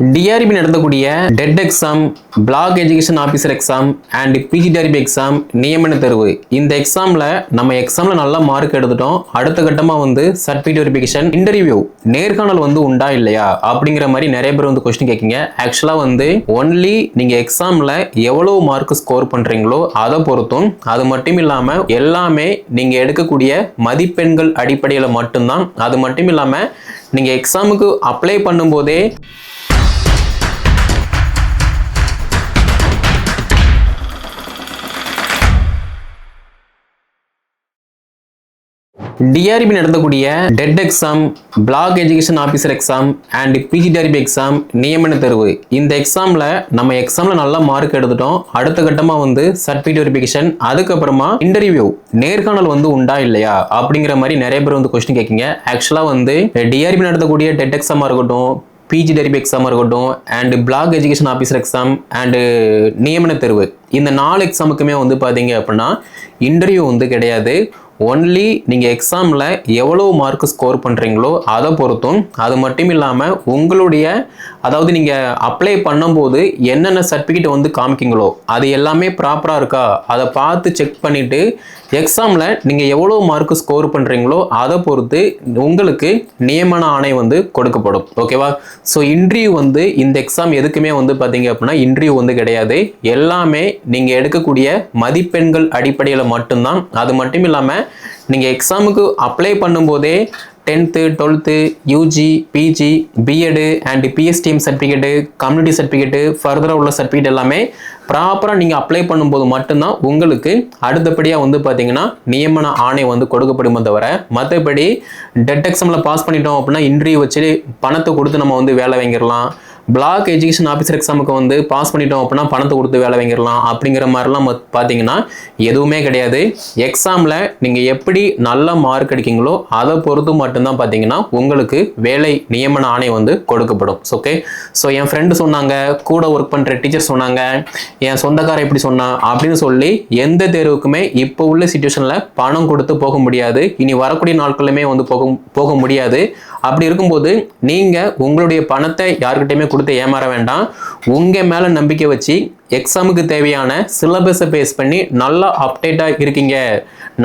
TRP நடத்தக்கூடிய TET exam block education officer exam and PG TRB exam நியமன தேர்வு. இந்த எக்ஸாமில் நம்ம எக்ஸாமில் நல்ல மார்க் எடுத்துட்டோம். அடுத்த கட்டமாக வந்து சர்டிஃபிகேட் வெரிஃபிகேஷன் இன்டர்வியூ நேர்காணல் வந்து உண்டா இல்லையா? அப்படிங்கிற மாதிரி நிறைய பேர் வந்து கொஸ்டின் கேட்குங்க. ஆக்சுவலாக வந்து ஒன்லி நீங்கள் எக்ஸாமில் எவ்வளோ மார்க் ஸ்கோர் பண்ணுறீங்களோ அதை பொறுத்தும் அது மட்டும் இல்லாமல் எல்லாமே நீங்கள் எடுக்கக்கூடிய மதிப்பெண்கள் அடிப்படையில் மட்டும்தான். அது மட்டும் இல்லாமல் நீங்கள் எக்ஸாமுக்கு அப்ளை பண்ணும்போதே டிஆர்பி நடத்தக்கூடிய TET exam block education officer exam and PG TRB exam நியமன தேர்வு. இந்த எக்ஸாமில் நம்ம எக்ஸாமில் நல்ல மார்க் எடுத்துட்டோம். அடுத்த கட்டமாக வந்து சர்டிஃபிகேட் வெரிஃபிகேஷன் அதுக்கப்புறமா இன்டர்வியூ நேர்காணல் வந்து உண்டா இல்லையா? அப்படிங்கிற மாதிரி நிறைய பேர் வந்து கொஸ்டின் கேட்குங்க. ஆக்சுவலாக வந்து டிஆர்பி நடத்தக்கூடிய டெட் எக்ஸாமாக இருக்கட்டும் பிஜி டெரிபி எக்ஸாமாக இருக்கட்டும் and block education officer exam and நியமன தேர்வு. இந்த நாலு எக்ஸாமுக்குமே வந்து பார்த்தீங்க அப்படின்னா இன்டர்வியூ வந்து கிடையாது. ஒன்லி நீங்கள் எக்ஸாமில் எவ்வளோ மார்க் ஸ்கோர் பண்ணுறீங்களோ அதை பொறுத்தும் அது மட்டும் இல்லாமல் உங்களுடைய அதாவது நீங்கள் அப்ளை பண்ணும்போது என்னென்ன சர்டிஃபிகேட் வந்து காமிக்கிங்களோ அது எல்லாமே ப்ராப்பராக இருக்கா அதை பார்த்து செக் பண்ணிவிட்டு எக்ஸாமில் நீங்கள் எவ்வளோ மார்க் ஸ்கோர் பண்ணுறீங்களோ அதை பொறுத்து உங்களுக்கு நியமன ஆணை வந்து கொடுக்கப்படும். ஓகேவா ஸோ இன்ட்ரிவியூ வந்து இந்த எக்ஸாம் எதுக்குமே வந்து பார்த்தீங்க அப்படின்னா இன்டர்வியூ வந்து கிடையாது. எல்லாமே நீங்கள் எடுக்கக்கூடிய மதிப்பெண்கள் அடிப்படையில் மட்டும்தான். அது மட்டும் இல்லாமல் நீங்கள் எக்ஸாமுக்கு அப்ளை பண்ணும்போதே tenth twelfth UG PG BEd and PSTM certificate community certificate ஃபர்தராக உள்ள சர்டிஃபிகேட் எல்லாமே ப்ராப்பராக நீங்கள் அப்ளை பண்ணும்போது மட்டும்தான் உங்களுக்கு அடுத்தபடியாக வந்து பார்த்தீங்கன்னா நியமன ஆணை வந்து கொடுக்கப்படுமே தவிர மற்றபடி டெட் எக்ஸாமில் பாஸ் பண்ணிட்டோம் அப்படின்னா இன்டர்வியூ வச்சு பணத்தை கொடுத்து நம்ம வந்து வேலை வாங்கிடலாம். பிளாக் எஜுகேஷன் ஆஃபீஸர் எக்ஸாமுக்கு வந்து பாஸ் பண்ணிட்டோம் அப்படின்னா பணத்தை கொடுத்து வேலை வாங்கிடலாம் அப்படிங்கிற மாதிரிலாம் மத்- பார்த்தீங்கன்னா எதுவுமே கிடையாது. எக்ஸாமில் நீங்கள் எப்படி நல்ல மார்க் அடிக்கீங்களோ அதை பொறுத்து மட்டும்தான் பார்த்தீங்கன்னா உங்களுக்கு வேலை நியமன ஆணை வந்து கொடுக்கப்படும். ஓகே ஸோ என் ஃப்ரெண்டு சொன்னாங்க கூட ஒர்க் பண்ணுற டீச்சர் சொன்னாங்க என் சொந்தக்காரர் இப்படி சொன்னான் அப்படின்னு சொல்லி எந்த தேர்வுக்குமே இப்போ உள்ள சுச்சுவேஷனில் பணம் கொடுத்து போக முடியாது. இனி வரக்கூடிய நாட்களுமே வந்து போக போக முடியாது. அப்படி இருக்கும்போது நீங்கள் உங்களுடைய பணத்தை யாருக்கிட்டையுமே கொடுத்து ஏமாற வேண்டாம். உங்கள் மேலே நம்பிக்கை வச்சு எக்ஸாமுக்கு தேவையான சிலபஸை பேஸ் பண்ணி நல்லா அப்டேட்டாக இருக்கீங்க.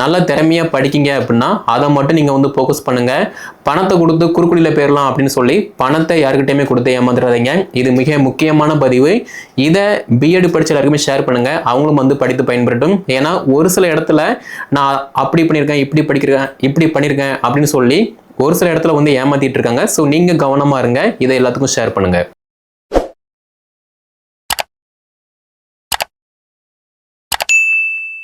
நல்ல திறமையாக படிக்கிங்க அப்படின்னா அதை மட்டும் நீங்கள் வந்து ஃபோக்கஸ் பண்ணுங்கள் பணத்தை கொடுத்து குறுக்குடியில் போயிடலாம் அப்படின்னு சொல்லி பணத்தை யாருக்கிட்டையுமே கொடுத்து ஏமாந்துடாதீங்க இது மிக முக்கியமான பதிவு. இதை பிஎட் படித்த எல்லாருக்குமே ஷேர் பண்ணுங்கள் அவங்களும் வந்து படித்து பயன்படுத்தும் ஏன்னா ஒரு சில இடத்துல நான் அப்படி பண்ணியிருக்கேன் இப்படி படிக்கிறேன் இப்படி பண்ணியிருக்கேன் அப்படின்னு சொல்லி ஒரு சில இடத்துல வந்து ஏமாத்திட்டு இருக்காங்க. ஸோ நீங்கள் கவனமாக இருங்க. இதை எல்லாத்துக்கும் ஷேர் பண்ணுங்கள்